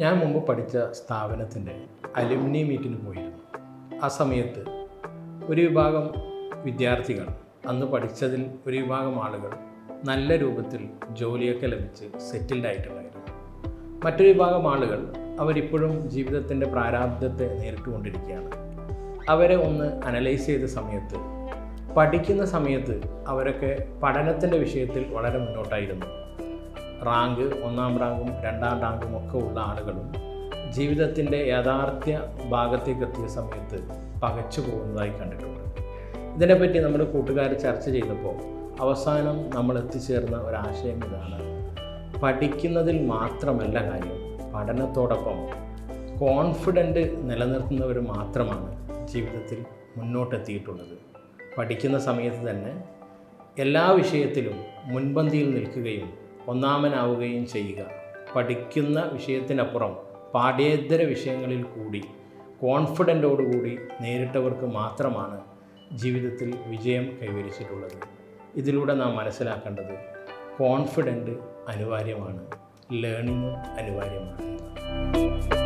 ഞാൻ മുമ്പ് പഠിച്ച സ്ഥാപനത്തിന്റെ അലുമിനി മീറ്റിന് പോയിരുന്നു. ആ സമയത്ത് ഒരു വിഭാഗം വിദ്യാർത്ഥികൾ അന്ന് പഠിച്ചതിൽ ഒരു വിഭാഗം ആളുകൾ നല്ല രൂപത്തിൽ ജോലിയൊക്കെ ലഭിച്ച് സെറ്റിൽഡ് ആയിട്ടുണ്ടായിരുന്നു. മറ്റൊരു വിഭാഗം ആളുകൾ അവരിപ്പോഴും ജീവിതത്തിന്റെ പ്രാരാബ്ധത്തെ നേരിട്ടുകൊണ്ടിരിക്കുകയാണ് അവരെ ഒന്ന് അനലൈസ് ചെയ്ത സമയത്ത് പഠിക്കുന്ന സമയത്ത് അവരൊക്കെ പഠനത്തിന്റെ വിഷയത്തിൽ വളരെ മുന്നോട്ടായിരുന്നു. റാങ്ക് ഒന്നാം റാങ്കും രണ്ടാം റാങ്കും ഒക്കെ ഉള്ള ആളുകളും ജീവിതത്തിന്റെ യാഥാർത്ഥ്യ ഭാഗത്തേക്ക് എത്തിയ സമയത്ത് പകച്ചു പോകുന്നതായി കണ്ടിട്ടുണ്ട്. ഇതിനെപ്പറ്റി നമ്മുടെ കൂട്ടുകാർ ചർച്ച ചെയ്തപ്പോൾ അവസാനം നമ്മൾ എത്തിച്ചേർന്ന ഒരാശയം ഇതാണ്. പഠിക്കുന്നതിൽ മാത്രമല്ല കാര്യം പഠനത്തോടൊപ്പം കോൺഫിഡന്റ് നിലനിർത്തുന്നവർ മാത്രമാണ് ജീവിതത്തിൽ മുന്നോട്ടെത്തിയിട്ടുള്ളത്. പഠിക്കുന്ന സമയത്ത് തന്നെ എല്ലാ വിഷയത്തിലും മുൻപന്തിയിൽ നിൽക്കുകയും ഒന്നാമനാവുകയും ചെയ്യുക. പഠിക്കുന്ന വിഷയത്തിനപ്പുറം പാഠ്യേതര വിഷയങ്ങളിൽ കൂടി കോൺഫിഡന്റോടുകൂടി നേരിട്ടവർക്ക് മാത്രമാണ് ജീവിതത്തിൽ വിജയം കൈവരിച്ചിട്ടുള്ളത്. ഇതിലൂടെ നാം മനസ്സിലാക്കേണ്ടത് കോൺഫിഡന്റ് അനിവാര്യമാണ് ലേണിംഗ് അനിവാര്യമാണ്.